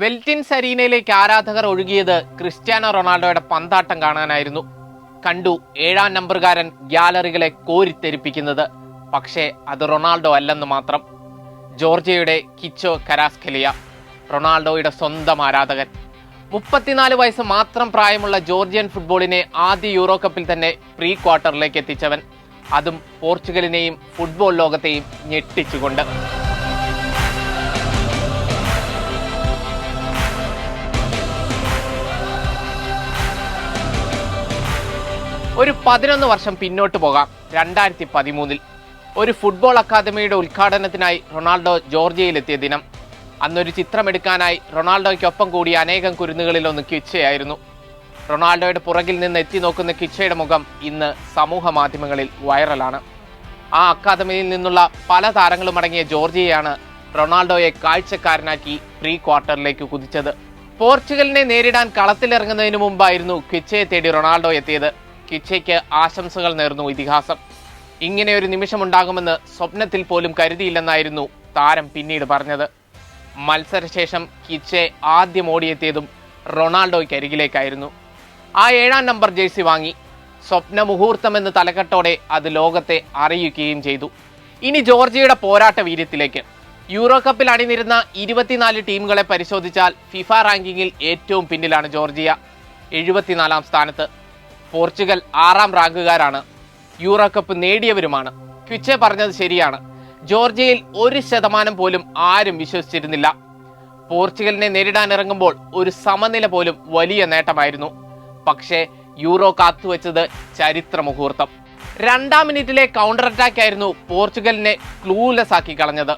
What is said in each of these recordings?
വെൽറ്റിൻസ് സരീനയിലേക്ക് ആരാധകർ ഒഴുകിയത് ക്രിസ്ത്യാനോ റൊണാൾഡോയുടെ പന്താട്ടം കാണാനായിരുന്നു. കണ്ടു ഏഴാം നമ്പറുകാരൻ ഗ്യാലറികളെ കോരിത്തെരിപ്പിക്കുന്നത്. പക്ഷേ അത് റൊണാൾഡോ അല്ലെന്ന് മാത്രം. ജോർജിയയുടെ കിച്ചോ കരാസ്കലിയ റൊണാൾഡോയുടെ സ്വന്തം ആരാധകൻ. മുപ്പത്തിനാല് വയസ്സ് മാത്രം പ്രായമുള്ള ജോർജിയൻ ഫുട്ബോളിനെ ആദ്യ യൂറോ കപ്പിൽ തന്നെ പ്രീ ക്വാർട്ടറിലേക്ക് എത്തിച്ചവൻ. അതും പോർച്ചുഗലിനെയും ഫുട്ബോൾ ലോകത്തെയും ഞെട്ടിച്ചുകൊണ്ട്. ഒരു പതിനൊന്ന് വർഷം പിന്നോട്ട് പോകാം. രണ്ടായിരത്തി പതിമൂന്നിൽ ഒരു ഫുട്ബോൾ അക്കാദമിയുടെ ഉദ്ഘാടനത്തിനായി റൊണാൾഡോ ജോർജിയയിലെത്തിയ ദിനം. അന്നൊരു ചിത്രമെടുക്കാനായി റൊണാൾഡോയ്ക്കൊപ്പം കൂടിയ അനേകം കുരുന്നുകളിൽ ഒന്ന് കിച്ചയായിരുന്നു. റൊണാൾഡോയുടെ പുറകിൽ നിന്ന് എത്തി നോക്കുന്ന കിച്ചയുടെ മുഖം ഇന്ന് സമൂഹ മാധ്യമങ്ങളിൽ വൈറലാണ്. ആ അക്കാദമിയിൽ നിന്നുള്ള പല താരങ്ങളും അടങ്ങിയ ജോർജിയയാണ് റൊണാൾഡോയെ കാഴ്ചക്കാരനാക്കി പ്രീ ക്വാർട്ടറിലേക്ക് കുതിച്ചത്. പോർച്ചുഗലിനെ നേരിടാൻ കളത്തിലിറങ്ങുന്നതിന് മുമ്പായിരുന്നു കിച്ചയെ തേടി റൊണാൾഡോ എത്തിയത്. കിച്ചയ്ക്ക് ആശംസകൾ നേർന്നു ഇതിഹാസം. ഇങ്ങനെ ഒരു നിമിഷമുണ്ടാകുമെന്ന് സ്വപ്നത്തിൽ പോലും കരുതിയില്ലെന്നായിരുന്നു താരം പിന്നീട് പറഞ്ഞത്. മത്സരശേഷം കിച്ചെ ആദ്യം ഓടിയെത്തിയതും റൊണാൾഡോയ്ക്ക് അരികിലേക്കായിരുന്നു. ആ ഏഴാം നമ്പർ ജേഴ്സി വാങ്ങി. സ്വപ്ന മുഹൂർത്തമെന്ന് തലക്കെട്ടോടെ അത് ലോകത്തെ അറിയിക്കുകയും ചെയ്തു. ഇനി ജോർജിയയുടെ പോരാട്ട വീര്യത്തിലേക്ക്. യൂറോ കപ്പിൽ അണിനിരുന്ന ഇരുപത്തിനാല് ടീമുകളെ പരിശോധിച്ചാൽ ഫിഫ റാങ്കിങ്ങിൽ ഏറ്റവും പിന്നിലാണ് ജോർജിയ. എഴുപത്തിനാലാം സ്ഥാനത്ത്. പോർച്ചുഗൽ ആറാം റാങ്കുകാരാണ്. Euro cup നേടിയവരുമാണ്. ക്വിച്ചെ പറഞ്ഞത് ശരിയാണ്. ജോർജിയയിൽ ഒരു ശതമാനം പോലും ആരും വിശ്വസിച്ചിരുന്നില്ല. പോർച്ചുഗലിനെ നേരിടാൻ ഇറങ്ങുമ്പോൾ ഒരു സമനില പോലും വലിയ നേട്ടമായിരുന്നു. പക്ഷേ യൂറോ കാത്തുവെച്ചത് ചരിത്ര മുഹൂർത്തം. രണ്ടാം മിനിറ്റിലെ കൗണ്ടർ അറ്റാക്ക് ആയിരുന്നു പോർച്ചുഗലിനെ ക്ലൂലെസ് ആക്കി കളഞ്ഞത്.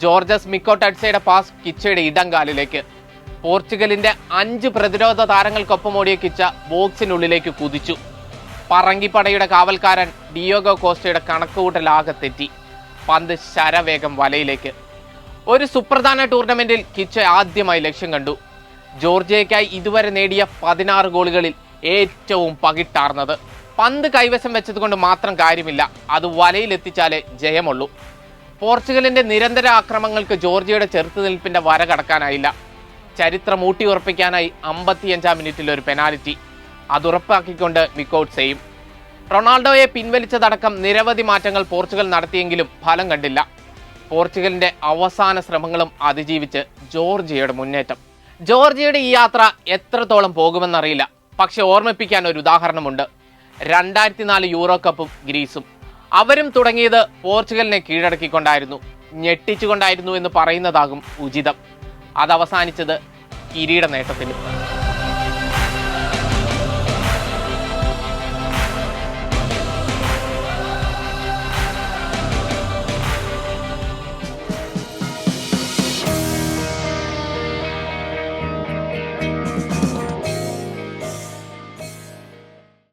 ജോർജസ് മിക്കോട്ടഡ്സയുടെ പാസ് കിച്ചയുടെ ഇടംകാലിലേക്ക് പോർച്ചുഗലിന്റെ അഞ്ച് പ്രതിരോധ താരങ്ങൾക്കൊപ്പം ഓടിയ കിച്ച ബോക്സിനുള്ളിലേക്ക് കുതിച്ചു. പറങ്കിപ്പടയുടെ കാവൽക്കാരൻ ഡിയോഗോ കോസ്റ്റയുടെ കണക്കുകൂട്ടലാകെ തെറ്റി. പന്ത് ശരവേഗം വലയിലേക്ക്. ഒരു സുപ്രധാന ടൂർണമെന്റിൽ കിച്ച ആദ്യമായി ലക്ഷ്യം കണ്ടു. ജോർജിയയ്ക്കായി ഇതുവരെ നേടിയ പതിനാറ് ഗോളുകളിൽ ഏറ്റവും പകിട്ടാർന്നത്. പന്ത് കൈവശം വെച്ചതുകൊണ്ട് മാത്രം കാര്യമില്ല. അത് വലയിലെത്തിച്ചാലേ ജയമുള്ളൂ. പോർച്ചുഗലിന്റെ നിരന്തര ആക്രമങ്ങൾക്ക് ജോർജിയയുടെ ചെറുത്തുനിൽപ്പിന്റെ വര കടക്കാനായില്ല. ചരിത്രം ഊട്ടിയുറപ്പിക്കാനായി അമ്പത്തിയഞ്ചാം മിനിറ്റിൽ ഒരു പെനാൽറ്റി അതുറപ്പാക്കിക്കൊണ്ട് മിക്കൌട്ട്സെയും റൊണാൾഡോയെ പിൻവലിച്ചതടക്കം നിരവധി മാറ്റങ്ങൾ പോർച്ചുഗൽ നടത്തിയെങ്കിലും ഫലം കണ്ടില്ല. പോർച്ചുഗലിന്റെ അവസാന ശ്രമങ്ങളും അതിജീവിച്ച് ജോർജിയയുടെ മുന്നേറ്റം. ജോർജിയയുടെ ഈ യാത്ര എത്രത്തോളം പോകുമെന്നറിയില്ല. പക്ഷെ ഓർമ്മിപ്പിക്കാൻ ഒരു ഉദാഹരണമുണ്ട്. രണ്ടായിരത്തി നാല് യൂറോ കപ്പും ഗ്രീസും. അവരും തുടങ്ങിയത് പോർച്ചുഗലിനെ കീഴടക്കിക്കൊണ്ടായിരുന്നു. ഞെട്ടിച്ചുകൊണ്ടായിരുന്നു എന്ന് പറയുന്നതാകും ഉചിതം. അത് അവസാനിച്ചത് കിരീട നേട്ടത്തിലും